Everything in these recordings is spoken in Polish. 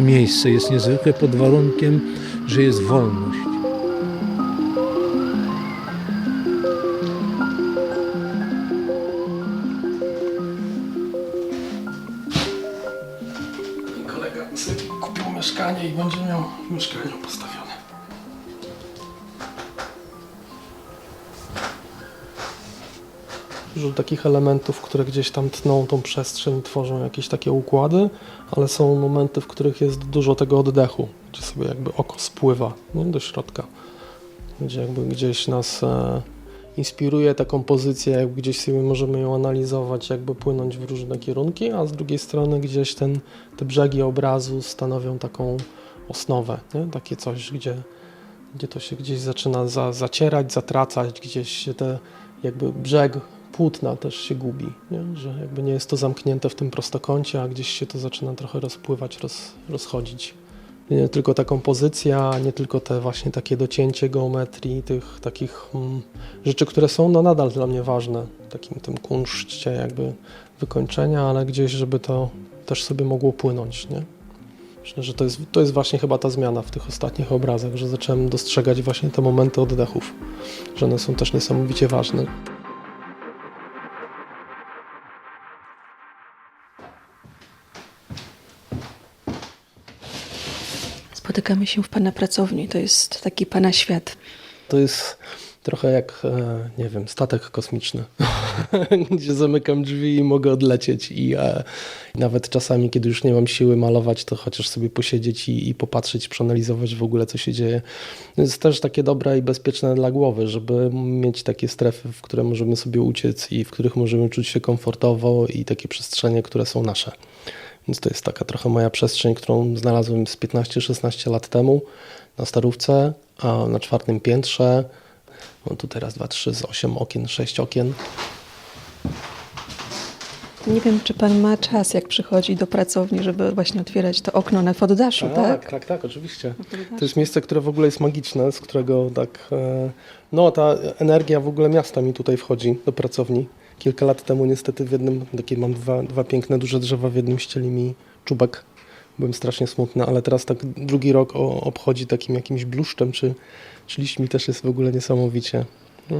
Miejsce jest niezwykłe pod warunkiem, że jest wolność. Takich elementów, które gdzieś tam tną tą przestrzeń, tworzą jakieś takie układy, ale są momenty, w których jest dużo tego oddechu, gdzie sobie jakby oko spływa nie, do środka, gdzie jakby gdzieś nas e, inspiruje ta kompozycja, jakby gdzieś sobie możemy ją analizować, jakby płynąć w różne kierunki, a z drugiej strony gdzieś ten, te brzegi obrazu stanowią taką osnowę, nie? takie coś, gdzie, gdzie to się gdzieś zaczyna za, zacierać, zatracać, gdzieś się te jakby brzeg płótna też się gubi, nie? że jakby nie jest to zamknięte w tym prostokącie, a gdzieś się to zaczyna trochę rozpływać, roz, rozchodzić. Nie tylko ta kompozycja, nie tylko te właśnie takie docięcie geometrii, tych takich mm, rzeczy, które są no nadal dla mnie ważne, takim tym kunszcie jakby wykończenia, ale gdzieś, żeby to też sobie mogło płynąć, nie? Myślę, że to jest, to jest właśnie chyba ta zmiana w tych ostatnich obrazach, że zacząłem dostrzegać właśnie te momenty oddechów, że one są też niesamowicie ważne. Spotykamy się w Pana pracowni. To jest taki Pana świat. To jest trochę jak, e, nie wiem, statek kosmiczny, gdzie zamykam drzwi i mogę odlecieć. I e, nawet czasami, kiedy już nie mam siły malować, to chociaż sobie posiedzieć i, i popatrzeć, przeanalizować w ogóle, co się dzieje. Jest też takie dobre i bezpieczne dla głowy, żeby mieć takie strefy, w które możemy sobie uciec i w których możemy czuć się komfortowo i takie przestrzenie, które są nasze. Więc to jest taka trochę moja przestrzeń, którą znalazłem z 15-16 lat temu na Starówce, a na czwartym piętrze. Mam tu teraz dwa, trzy, z osiem okien, sześć okien. Nie wiem, czy Pan ma czas, jak przychodzi do pracowni, żeby właśnie otwierać to okno na poddaszu, tak? tak, tak, oczywiście. poddaszu. To jest miejsce, które w ogóle jest magiczne, z którego tak. e, No, ta energia w ogóle miasta mi tutaj wchodzi do pracowni. Kilka lat temu niestety w jednym, takie mam dwa, dwa piękne, duże drzewa, w jednym ścieli mi czubek. Byłem strasznie smutny, ale teraz tak drugi rok o, obchodzi takim jakimś bluszczem, czy, czy liśćmi też jest w ogóle niesamowicie. No.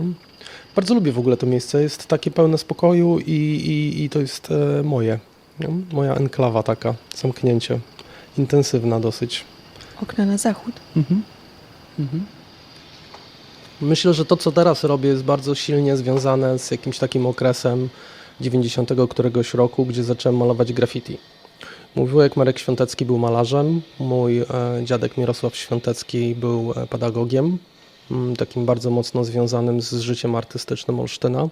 Bardzo lubię w ogóle to miejsce, jest takie pełne spokoju i, i, i to jest e, moje. No, moja enklawa taka, zamknięcie. Intensywna dosyć. Okna na zachód. Myślę, że to, co teraz robię, jest bardzo silnie związane z jakimś takim okresem 90 któregoś roku, gdzie zacząłem malować graffiti. Mój wujek Marek Świątecki był malarzem, mój e, dziadek Mirosław Świątecki był e, pedagogiem, mm, takim bardzo mocno związanym z życiem artystycznym Olsztyna,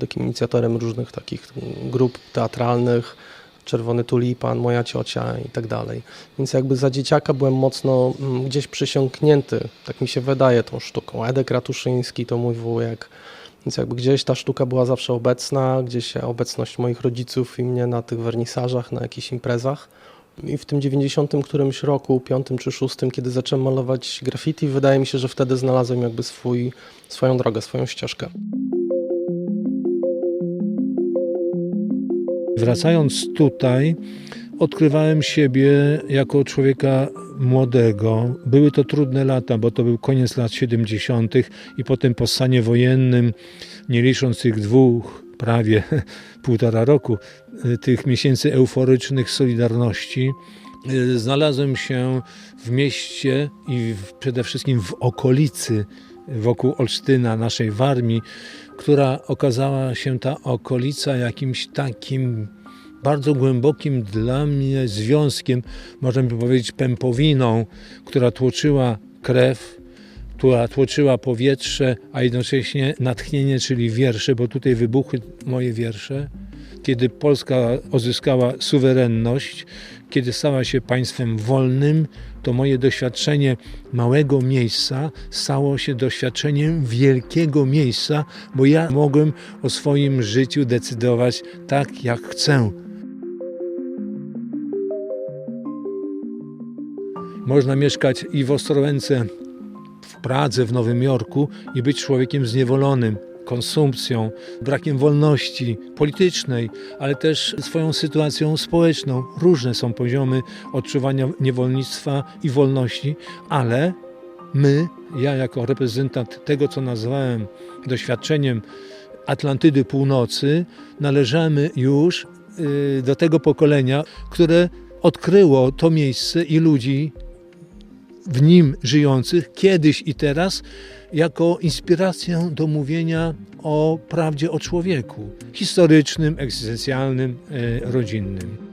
takim inicjatorem różnych takich mm, grup teatralnych, Czerwony Tulipan, Moja Ciocia i tak dalej. Więc jakby za dzieciaka byłem mocno mm, gdzieś przysiągnięty, tak mi się wydaje, tą sztuką. Edek Ratuszyński to mój wujek, więc jakby gdzieś ta sztuka była zawsze obecna, gdzieś obecność moich rodziców i mnie na tych wernisażach, na jakichś imprezach. I w tym 90 którymś roku, piątym czy szóstym, kiedy zacząłem malować graffiti, wydaje mi się, że wtedy znalazłem jakby swój, swoją drogę, swoją ścieżkę. Wracając tutaj, odkrywałem siebie jako człowieka młodego. Były to trudne lata, bo to był koniec lat 70. i potem po stanie wojennym, nie licząc tych dwóch, prawie półtora roku, y, tych miesięcy euforycznych Solidarności, y, znalazłem się w mieście i przede wszystkim w okolicy wokół Olsztyna, naszej Warmii, która okazała się ta okolica jakimś takim bardzo głębokim dla mnie związkiem, można by powiedzieć pępowiną, która tłoczyła krew, która tłoczyła powietrze, a jednocześnie natchnienie, czyli wiersze, bo tutaj wybuchły moje wiersze. Kiedy Polska odzyskała suwerenność, kiedy stała się państwem wolnym, to moje doświadczenie małego miejsca stało się doświadczeniem wielkiego miejsca, bo ja mogłem o swoim życiu decydować tak, jak chcę. Można mieszkać i w Ostrołęce, w Pradze, w Nowym Jorku i być człowiekiem zniewolonym. konsumpcją, brakiem wolności politycznej, ale też swoją sytuacją społeczną. Różne są poziomy odczuwania niewolnictwa i wolności, ale my, ja jako reprezentant tego, co nazwałem doświadczeniem Atlantydy Północy, należamy już y, do tego pokolenia, które odkryło to miejsce i ludzi w nim żyjących kiedyś i teraz jako inspirację do mówienia o prawdzie o człowieku historycznym, egzystencjalnym, e, rodzinnym.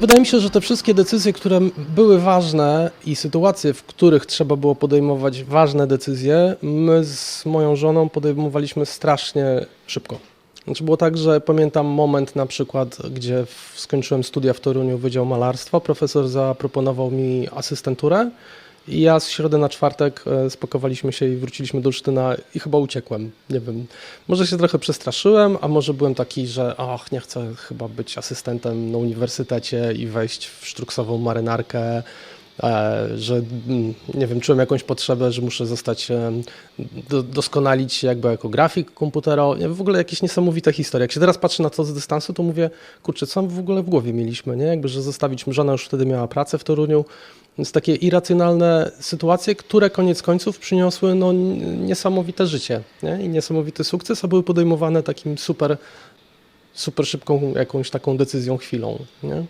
Wydaje mi się, że te wszystkie decyzje, które były ważne i sytuacje, w których trzeba było podejmować ważne decyzje, my z moją żoną podejmowaliśmy strasznie szybko. Znaczy było tak, że pamiętam moment na przykład, gdzie skończyłem studia w Toruniu Wydział Malarstwa, profesor zaproponował mi asystenturę i ja z środy na czwartek e, spakowaliśmy się i wróciliśmy do Olsztyna i chyba uciekłem. Nie wiem, może się trochę przestraszyłem, a może byłem taki, że ach, nie chcę chyba być asystentem na uniwersytecie i wejść w sztruksową marynarkę, że mm, nie wiem, czułem jakąś potrzebę, że muszę zostać, do, doskonalić się jakby jako grafik komputerowy. Nie, W ogóle jakieś niesamowite historie. Jak się teraz patrzę na to z dystansu, to mówię, kurczę, co w ogóle w głowie mieliśmy, nie? Jakby, że zostawić, żona już wtedy miała pracę w Toruniu, więc takie irracjonalne sytuacje, które koniec końców przyniosły no, niesamowite życie nie? i niesamowity sukces, a były podejmowane takim super, super szybką jakąś taką decyzją, chwilą. Nie?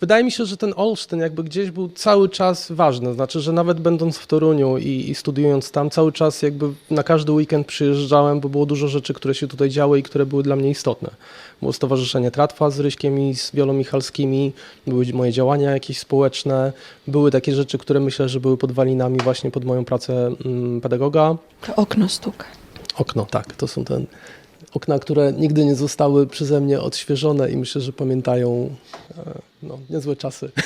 Wydaje mi się, że ten Olsztyn jakby gdzieś był cały czas ważny, znaczy, że nawet będąc w Toruniu i, i studiując tam, cały czas jakby na każdy weekend przyjeżdżałem, bo było dużo rzeczy, które się tutaj działy i które były dla mnie istotne. Było Stowarzyszenie Tratwa z Ryśkiem i z Wiolą Michalskimi, były moje działania jakieś społeczne, były takie rzeczy, które myślę, że były podwalinami właśnie pod moją pracę mm, pedagoga. To okno stuka. Okno, tak, to są te okna, które nigdy nie zostały przeze mnie odświeżone i myślę, że pamiętają e, no, niezłe czasy.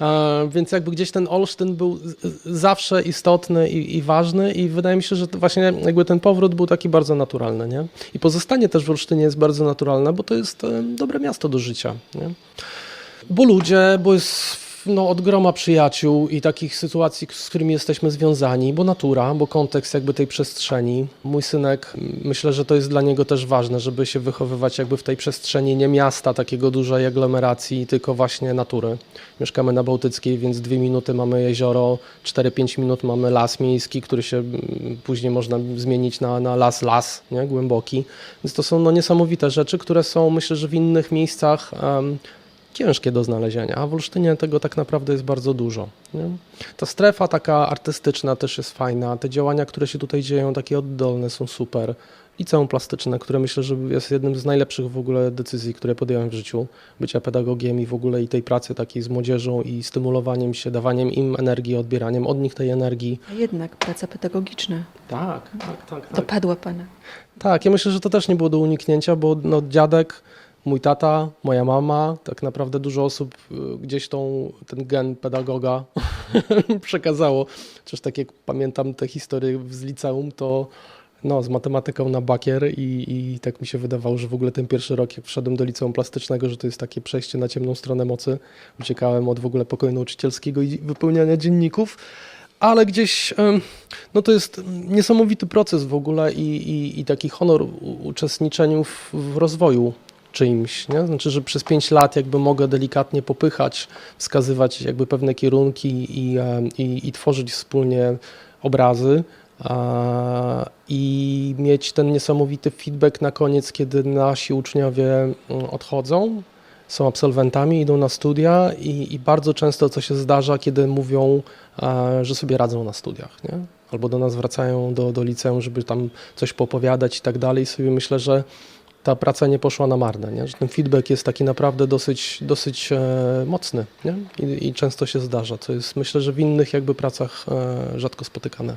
E, Więc jakby gdzieś ten Olsztyn był zawsze istotny i, i ważny i wydaje mi się, że właśnie jakby ten powrót był taki bardzo naturalny, nie? I pozostanie też w Olsztynie jest bardzo naturalne, bo to jest e, dobre miasto do życia, nie? Bo ludzie, bo jest no, od groma przyjaciół i takich sytuacji, z którymi jesteśmy związani, bo natura, bo kontekst jakby tej przestrzeni. Mój synek, myślę, że to jest dla niego też ważne, żeby się wychowywać jakby w tej przestrzeni nie miasta, takiego dużej aglomeracji, tylko właśnie natury. Mieszkamy na Bałtyckiej, więc dwie minuty mamy jezioro, 4-5 minut mamy las miejski, który się później można zmienić na, na las, las, nie? głęboki. Więc to są no, niesamowite rzeczy, które są myślę, że w innych miejscach em, ciężkie do znalezienia, a w Olsztynie tego tak naprawdę jest bardzo dużo. Nie? Ta strefa taka artystyczna też jest fajna, te działania, które się tutaj dzieją, takie oddolne są super. Liceum plastyczne, które myślę, że jest jednym z najlepszych w ogóle decyzji, które podjąłem w życiu, bycia pedagogiem i w ogóle i tej pracy takiej z młodzieżą i stymulowaniem się, dawaniem im energii, odbieraniem od nich tej energii. A jednak praca pedagogiczna Tak, tak, tak. dopadła Pana. Tak, ja myślę, że to też nie było do uniknięcia, bo no, dziadek, mój tata, moja mama, tak naprawdę dużo osób y, gdzieś tą, ten gen pedagoga przekazało. Chociaż tak jak pamiętam te historie z liceum, to no, z matematyką na bakier i, i tak mi się wydawało, że w ogóle ten pierwszy rok, jak wszedłem do liceum plastycznego, że to jest takie przejście na ciemną stronę mocy. Uciekałem od w ogóle pokoju nauczycielskiego i wypełniania dzienników ale gdzieś no to jest niesamowity proces w ogóle i, i, i taki honor uczestniczeniu w, w rozwoju czyimś, nie? Znaczy, że przez pięć lat jakby mogę delikatnie popychać, wskazywać jakby pewne kierunki i, em, i, i tworzyć wspólnie obrazy i mieć ten niesamowity feedback na koniec, kiedy nasi uczniowie mm, odchodzą, są absolwentami, idą na studia i, i bardzo często co się zdarza, kiedy mówią, e, że sobie radzą na studiach, nie? albo do nas wracają do, do liceum, żeby tam coś popowiadać i tak dalej. Sobie myślę, że ta praca nie poszła na marne, nie? że ten feedback jest taki naprawdę dosyć, dosyć e, mocny nie? I, i często się zdarza, co jest myślę, że w innych jakby pracach e, rzadko spotykane.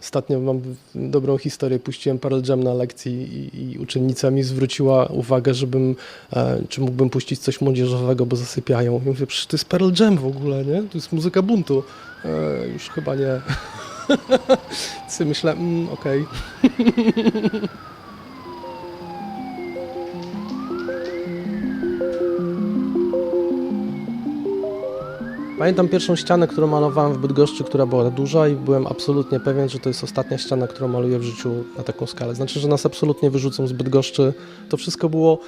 Ostatnio mam dobrą historię, puściłem Pearl Jam na lekcji i, i uczennica mi zwróciła uwagę, żebym, e, czy mógłbym puścić coś młodzieżowego, bo zasypiają. I mówię, przecież to jest Pearl Jam w ogóle, nie? To jest muzyka buntu. E, już chyba nie. Myślę, mm, okej. Pamiętam pierwszą ścianę, którą malowałem w Bydgoszczy, która była duża i byłem absolutnie pewien, że to jest ostatnia ściana, którą maluję w życiu na taką skalę. Znaczy, że nas absolutnie wyrzucą z Bydgoszczy. To wszystko było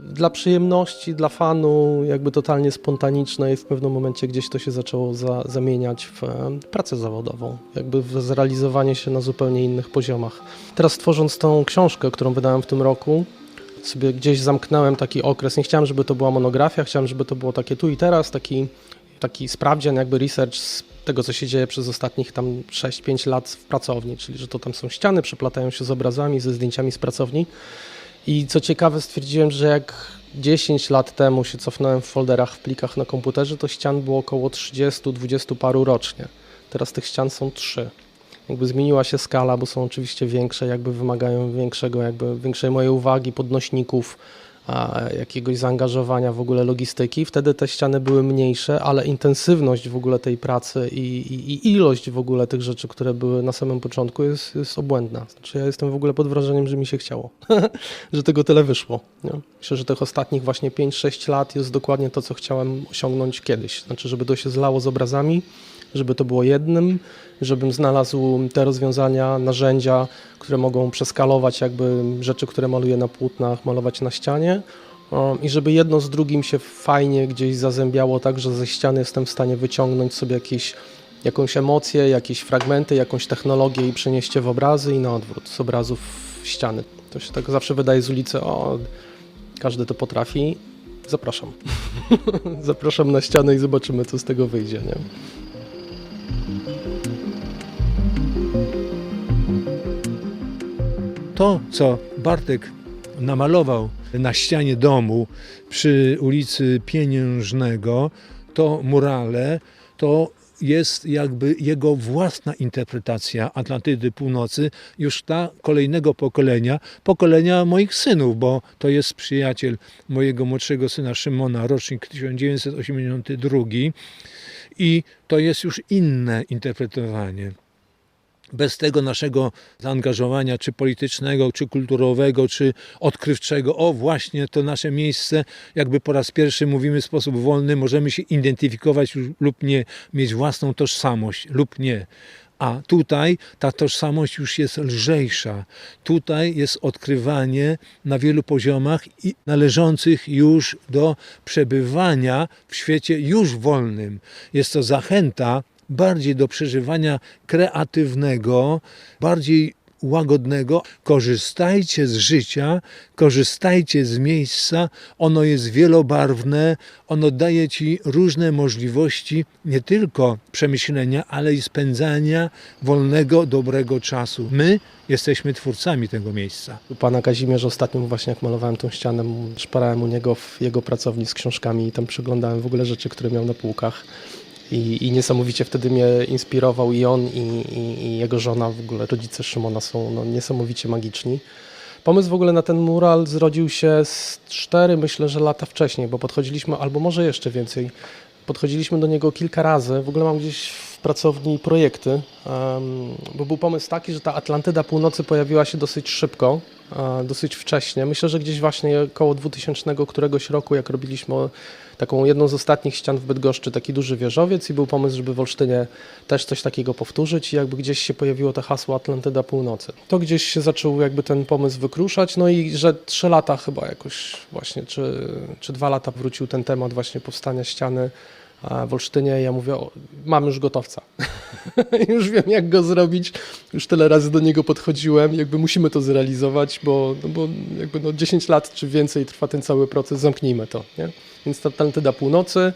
dla przyjemności, dla fanu, jakby totalnie spontaniczne i w pewnym momencie gdzieś to się zaczęło za, zamieniać w e, pracę zawodową, jakby w zrealizowanie się na zupełnie innych poziomach. Teraz tworząc tą książkę, którą wydałem w tym roku, sobie gdzieś zamknąłem taki okres. Nie chciałem, żeby to była monografia, chciałem, żeby to było takie tu i teraz, taki, taki sprawdzian, jakby research z tego, co się dzieje przez ostatnich tam 6-5 lat w pracowni, czyli że to tam są ściany, przeplatają się z obrazami, ze zdjęciami z pracowni. I co ciekawe, stwierdziłem, że jak 10 lat temu się cofnąłem w folderach, w plikach na komputerze, to ścian było około 30, 20 paru rocznie. Teraz tych ścian są trzy. Jakby zmieniła się skala, bo są oczywiście większe, jakby wymagają większego, jakby większej mojej uwagi, podnośników, jakiegoś zaangażowania w ogóle logistyki. Wtedy te ściany były mniejsze, ale intensywność w ogóle tej pracy i, i, i ilość w ogóle tych rzeczy, które były na samym początku jest, jest obłędna. Znaczy ja jestem w ogóle pod wrażeniem, że mi się chciało, że tego tyle wyszło. Nie? Myślę, że tych ostatnich właśnie 5-6 lat jest dokładnie to, co chciałem osiągnąć kiedyś. Znaczy, żeby to się zlało z obrazami, żeby to było jednym, żebym znalazł te rozwiązania, narzędzia, które mogą przeskalować jakby rzeczy, które maluję na płótnach, malować na ścianie i żeby jedno z drugim się fajnie gdzieś zazębiało tak, że ze ściany jestem w stanie wyciągnąć sobie jakieś, jakąś emocję, jakieś fragmenty, jakąś technologię i przenieść je w obrazy i na odwrót, z obrazów w ściany. To się tak zawsze wydaje z ulicy, o, każdy to potrafi. Zapraszam. Zapraszam na ścianę i zobaczymy, co z tego wyjdzie. Nie? To, co Bartek namalował na ścianie domu przy ulicy Pieniężnego, to murale, to jest jakby jego własna interpretacja Atlantydy Północy, już ta kolejnego pokolenia, pokolenia moich synów, bo to jest przyjaciel mojego młodszego syna Szymona, rocznik 1982 i to jest już inne interpretowanie. Bez tego naszego zaangażowania, czy politycznego, czy kulturowego, czy odkrywczego, o właśnie to nasze miejsce, jakby po raz pierwszy mówimy w sposób wolny, możemy się identyfikować lub nie, mieć własną tożsamość lub nie. A tutaj ta tożsamość już jest lżejsza. Tutaj jest odkrywanie na wielu poziomach i należących już do przebywania w świecie już wolnym. Jest to zachęta bardziej do przeżywania kreatywnego, bardziej łagodnego. Korzystajcie z życia, korzystajcie z miejsca. Ono jest wielobarwne, ono daje ci różne możliwości nie tylko przemyślenia, ale i spędzania wolnego, dobrego czasu. My jesteśmy twórcami tego miejsca. U pana Kazimierza ostatnio właśnie jak malowałem tą ścianę, szparałem u niego w jego pracowni z książkami i tam przeglądałem w ogóle rzeczy, które miał na półkach. I, I niesamowicie wtedy mnie inspirował i on, i, i, i jego żona, w ogóle rodzice Szymona są no, niesamowicie magiczni. Pomysł w ogóle na ten mural zrodził się z cztery, myślę, że lata wcześniej, bo podchodziliśmy, albo może jeszcze więcej, podchodziliśmy do niego kilka razy. W ogóle mam gdzieś w pracowni projekty, um, bo był pomysł taki, że ta Atlantyda Północy pojawiła się dosyć szybko, e, dosyć wcześnie. Myślę, że gdzieś właśnie około 2000 któregoś roku, jak robiliśmy taką jedną z ostatnich ścian w Bydgoszczy, taki duży wieżowiec i był pomysł, żeby w Olsztynie też coś takiego powtórzyć i jakby gdzieś się pojawiło to hasło Atlantyda Północy. To gdzieś się zaczął jakby ten pomysł wykruszać, no i że trzy lata chyba jakoś właśnie, czy, czy dwa lata wrócił ten temat właśnie powstania ściany w Olsztynie. Ja mówię, o, mam już gotowca. już wiem, jak go zrobić. Już tyle razy do niego podchodziłem. Jakby musimy to zrealizować, bo, no bo jakby no 10 lat czy więcej trwa ten cały proces. Zamknijmy to. Nie? Więc ta Atlantyda Północy,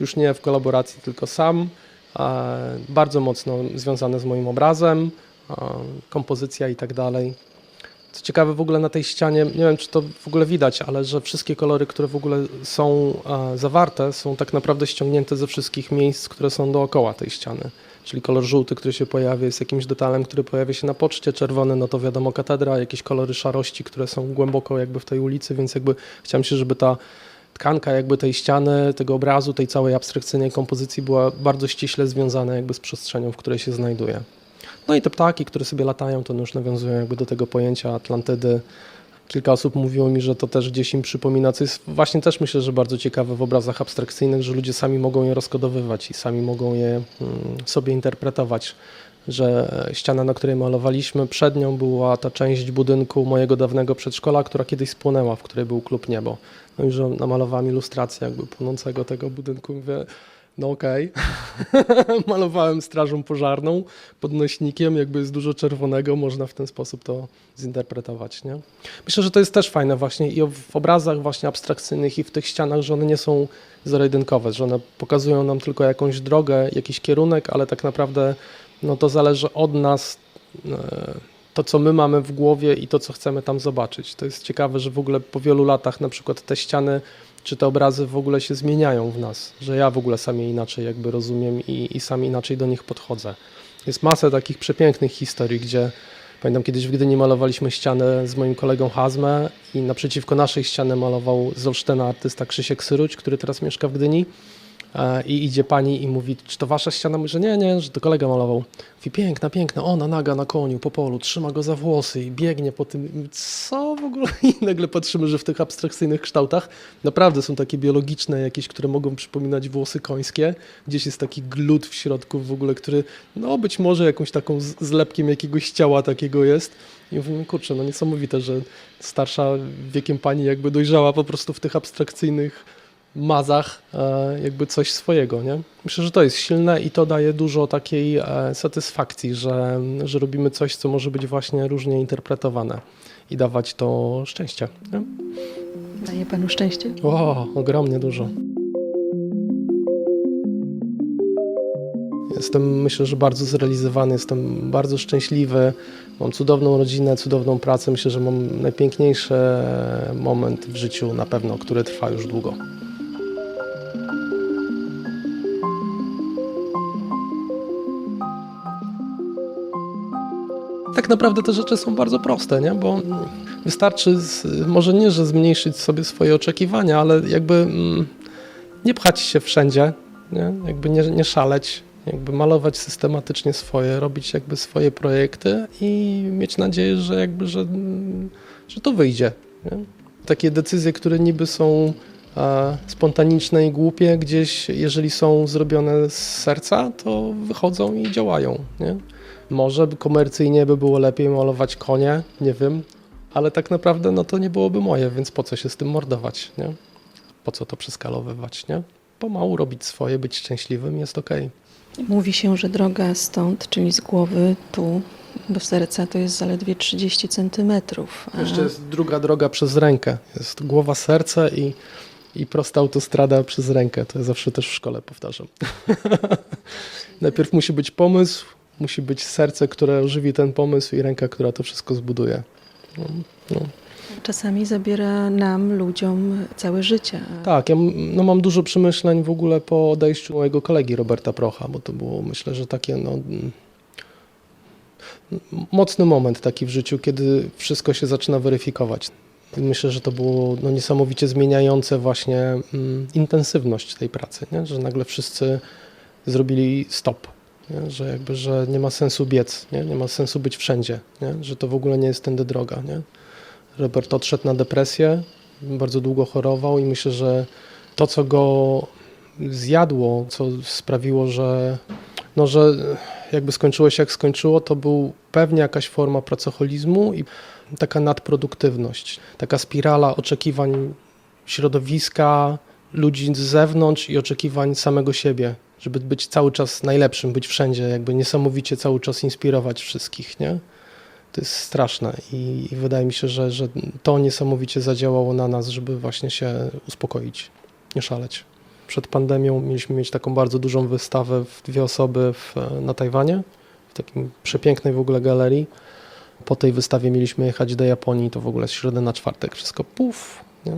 już nie w kolaboracji, tylko sam. Bardzo mocno związane z moim obrazem, kompozycja i tak dalej. Co ciekawe, w ogóle na tej ścianie, nie wiem czy to w ogóle widać, ale że wszystkie kolory, które w ogóle są e, zawarte, są tak naprawdę ściągnięte ze wszystkich miejsc, które są dookoła tej ściany. Czyli kolor żółty, który się pojawia, jest jakimś detalem, który pojawia się na poczcie, czerwony, no to wiadomo katedra, jakieś kolory szarości, które są głęboko jakby w tej ulicy, więc jakby chciałem się, żeby ta tkanka jakby tej ściany, tego obrazu, tej całej abstrakcyjnej kompozycji była bardzo ściśle związana jakby z przestrzenią, w której się znajduje. No i te ptaki, które sobie latają, to już nawiązują jakby do tego pojęcia Atlantydy. kilka osób mówiło mi, że to też gdzieś im przypomina, co jest właśnie też myślę, że bardzo ciekawe w obrazach abstrakcyjnych, że ludzie sami mogą je rozkodowywać i sami mogą je mm, sobie interpretować. Że ściana, na której malowaliśmy, przed nią była ta część budynku mojego dawnego przedszkola, która kiedyś spłonęła, w której był klub Niebo. No i że namalowałem ilustrację jakby płonącego tego budynku. Mówię, no okej. Malowałem strażą pożarną, podnośnikiem, jakby jest dużo czerwonego, można w ten sposób to zinterpretować. Nie? Myślę, że to jest też fajne właśnie i w obrazach właśnie abstrakcyjnych i w tych ścianach, że one nie są zero-jedynkowe, że one pokazują nam tylko jakąś drogę, jakiś kierunek, ale tak naprawdę no to zależy od nas, e, to co my mamy w głowie i to co chcemy tam zobaczyć. To jest ciekawe, że w ogóle po wielu latach na przykład te ściany czy te obrazy w ogóle się zmieniają w nas, że ja w ogóle sam je inaczej jakby rozumiem i, i sam inaczej do nich podchodzę. Jest masę takich przepięknych historii, gdzie pamiętam kiedyś w Gdyni malowaliśmy ścianę z moim kolegą Hazmę i naprzeciwko naszej ściany malował z Olsztyna artysta Krzysiek Syruć, który teraz mieszka w Gdyni. E, I idzie pani i mówi, czy to wasza ściana? Mówi, że nie, nie, że to kolega malował. Mówi, piękna, piękna, ona naga na koniu po polu, trzyma go za włosy i biegnie po tym. Co w ogóle? I nagle patrzymy, że w tych abstrakcyjnych kształtach naprawdę są takie biologiczne jakieś, które mogą przypominać włosy końskie. Gdzieś jest taki glut w środku w ogóle, który no być może jakąś taką zlepkiem jakiegoś ciała takiego jest. I mówimy, kurczę, no niesamowite, że starsza wiekiem pani jakby dojrzała po prostu w tych abstrakcyjnych mazach e, jakby coś swojego, nie? Myślę, że to jest silne i to daje dużo takiej e, satysfakcji, że, że robimy coś, co może być właśnie różnie interpretowane i dawać to szczęście. Nie? Daje panu szczęście? O, ogromnie dużo. Jestem, myślę, że bardzo zrealizowany, jestem bardzo szczęśliwy. Mam cudowną rodzinę, cudowną pracę. Myślę, że mam najpiękniejszy moment w życiu na pewno, który trwa już długo. Tak naprawdę te rzeczy są bardzo proste, nie? bo wystarczy, z, może nie, że zmniejszyć sobie swoje oczekiwania, ale jakby mm, nie pchać się wszędzie, nie? jakby nie, nie szaleć, jakby malować systematycznie swoje, robić jakby swoje projekty i mieć nadzieję, że jakby, że, mm, że to wyjdzie. Nie? Takie decyzje, które niby są e, spontaniczne i głupie, gdzieś jeżeli są zrobione z serca, to wychodzą i działają. Nie? Może komercyjnie by było lepiej malować konie, nie wiem, ale tak naprawdę no to nie byłoby moje, więc po co się z tym mordować, nie? Po co to przeskalowywać, nie? Pomału robić swoje, być szczęśliwym jest okej. Mówi się, że droga stąd, czyli z głowy tu do serca, to jest zaledwie 30 centymetrów. a- Jeszcze jest druga droga przez rękę. Jest głowa, serce i, i prosta autostrada przez rękę. To ja zawsze też w szkole powtarzam. Najpierw musi być pomysł, musi być serce, które ożywi ten pomysł i ręka, która to wszystko zbuduje. No, no. Czasami zabiera nam, ludziom, całe życie. Tak, ja no, mam dużo przemyśleń w ogóle po odejściu mojego kolegi Roberta Procha, bo to było myślę, że takie no, mm, mocny moment taki w życiu, kiedy wszystko się zaczyna weryfikować. Myślę, że to było no, niesamowicie zmieniające właśnie mm, intensywność tej pracy, nie? że nagle wszyscy zrobili stop, nie? że jakby, że nie ma sensu biec, nie, nie ma sensu być wszędzie, nie? że to w ogóle nie jest tędy droga. Nie? Robert odszedł na depresję, bardzo długo chorował i myślę, że to, co go zjadło, co sprawiło, że, no, że jakby skończyło się jak skończyło, to był pewnie jakaś forma pracoholizmu i taka nadproduktywność, taka spirala oczekiwań środowiska, ludzi z zewnątrz i oczekiwań samego siebie, żeby być cały czas najlepszym, być wszędzie, jakby niesamowicie cały czas inspirować wszystkich, nie? To jest straszne i, i wydaje mi się, że, że to niesamowicie zadziałało na nas, żeby właśnie się uspokoić, nie szaleć. Przed pandemią mieliśmy mieć taką bardzo dużą wystawę w dwie osoby w, na Tajwanie, w takim przepięknej w ogóle galerii. Po tej wystawie mieliśmy jechać do Japonii, to w ogóle z środy na czwartek wszystko puf. Nie?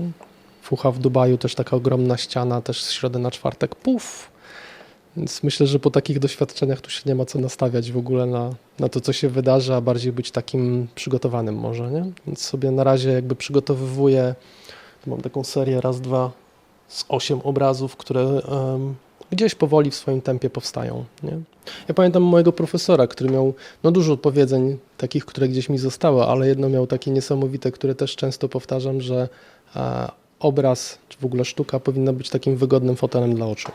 Fucha w Dubaju też taka ogromna ściana, też z środy na czwartek puf. Więc myślę, że po takich doświadczeniach tu się nie ma co nastawiać w ogóle na, na to, co się wydarzy, a bardziej być takim przygotowanym może, nie? Więc sobie na razie jakby przygotowywuję, mam taką serię raz, dwa z osiem obrazów, które em, gdzieś powoli w swoim tempie powstają. Nie? Ja pamiętam mojego profesora, który miał no, dużo powiedzeń takich, które gdzieś mi zostały, ale jedno miał takie niesamowite, które też często powtarzam, że e, obraz, czy w ogóle sztuka powinna być takim wygodnym fotelem dla oczu.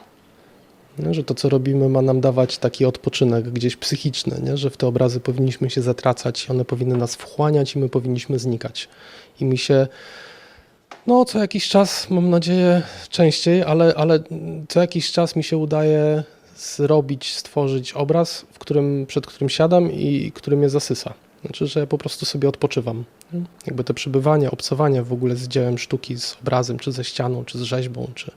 Nie? Że to, co robimy, ma nam dawać taki odpoczynek gdzieś psychiczny, nie? że w te obrazy powinniśmy się zatracać, one powinny nas wchłaniać i my powinniśmy znikać. I mi się, no co jakiś czas, mam nadzieję częściej, ale, ale co jakiś czas mi się udaje zrobić, stworzyć obraz, w którym, przed którym siadam i który mnie zasysa. Znaczy, że po prostu sobie odpoczywam. Jakby to przebywanie, obcowanie w ogóle z dziełem sztuki, z obrazem, czy ze ścianą, czy z rzeźbą, czy,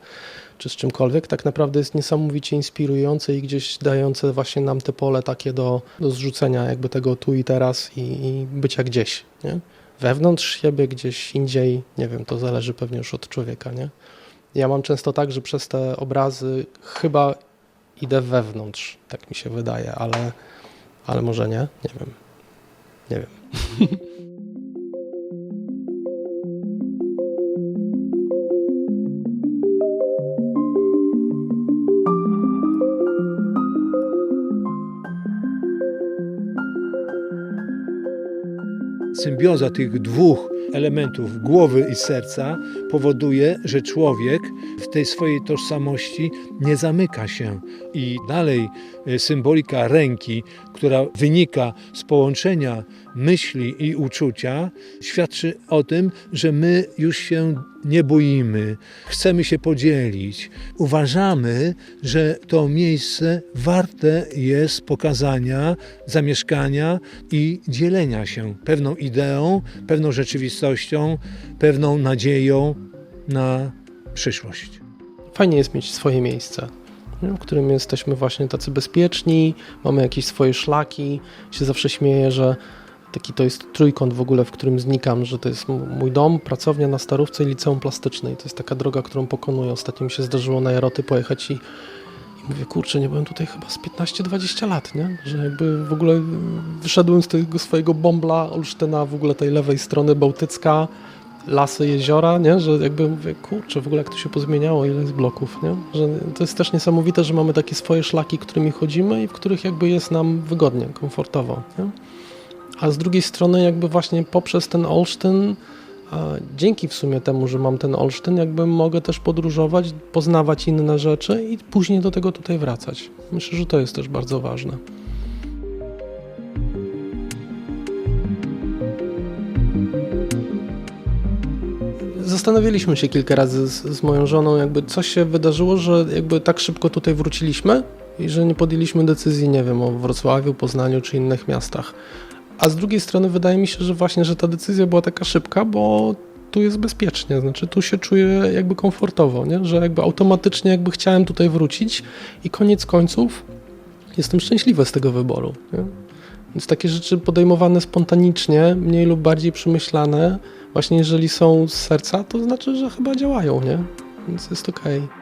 czy z czymkolwiek, tak naprawdę jest niesamowicie inspirujące i gdzieś dające właśnie nam te pole takie do, do zrzucenia jakby tego tu i teraz i, i bycia gdzieś, nie? Wewnątrz siebie, gdzieś indziej, nie wiem, to zależy pewnie już od człowieka, nie? Ja mam często tak, że przez te obrazy chyba idę wewnątrz, tak mi się wydaje, ale, ale może nie, nie wiem. Nie wiem. Symbioza tych dwóch elementów głowy i serca powoduje, że człowiek w tej swojej tożsamości nie zamyka się. I dalej y, symbolika ręki, która wynika z połączenia myśli i uczucia, świadczy o tym, że my już się nie boimy, chcemy się podzielić. Uważamy, że to miejsce warte jest pokazania, zamieszkania i dzielenia się pewną ideą, pewną rzeczywistością, pewną nadzieją na przyszłość. Fajnie jest mieć swoje miejsce, w którym jesteśmy właśnie tacy bezpieczni, mamy jakieś swoje szlaki. Się zawsze śmieję, że taki to jest trójkąt w ogóle, w którym znikam, że to jest mój dom, pracownia na Starówce i liceum plastyczne. I to jest taka droga, którą pokonuję. Ostatnio mi się zdarzyło na Jaroty pojechać i, i mówię, kurczę, nie byłem tutaj chyba z 15-20 lat, nie? Że jakby w ogóle wyszedłem z tego swojego bombla Olsztyna, w ogóle tej lewej strony Bałtycka, lasy, jeziora, nie? że jakby mówię, kurczę, w ogóle jak to się pozmieniało, ile jest bloków, nie? że to jest też niesamowite, że mamy takie swoje szlaki, którymi chodzimy i w których jakby jest nam wygodnie, komfortowo. Nie? A z drugiej strony jakby właśnie poprzez ten Olsztyn, dzięki w sumie temu, że mam ten Olsztyn, jakby mogę też podróżować, poznawać inne rzeczy i później do tego tutaj wracać. Myślę, że to jest też bardzo ważne. Zastanawialiśmy się kilka razy z, z moją żoną, jakby coś się wydarzyło, że jakby tak szybko tutaj wróciliśmy i że nie podjęliśmy decyzji, nie wiem, o Wrocławiu, Poznaniu czy innych miastach. A z drugiej strony wydaje mi się, że właśnie, że ta decyzja była taka szybka, bo tu jest bezpiecznie, znaczy tu się czuję jakby komfortowo, nie? że jakby automatycznie jakby chciałem tutaj wrócić i koniec końców jestem szczęśliwy z tego wyboru. Nie? Więc takie rzeczy podejmowane spontanicznie, mniej lub bardziej przemyślane, właśnie jeżeli są z serca, to znaczy, że chyba działają, nie? Więc jest okej.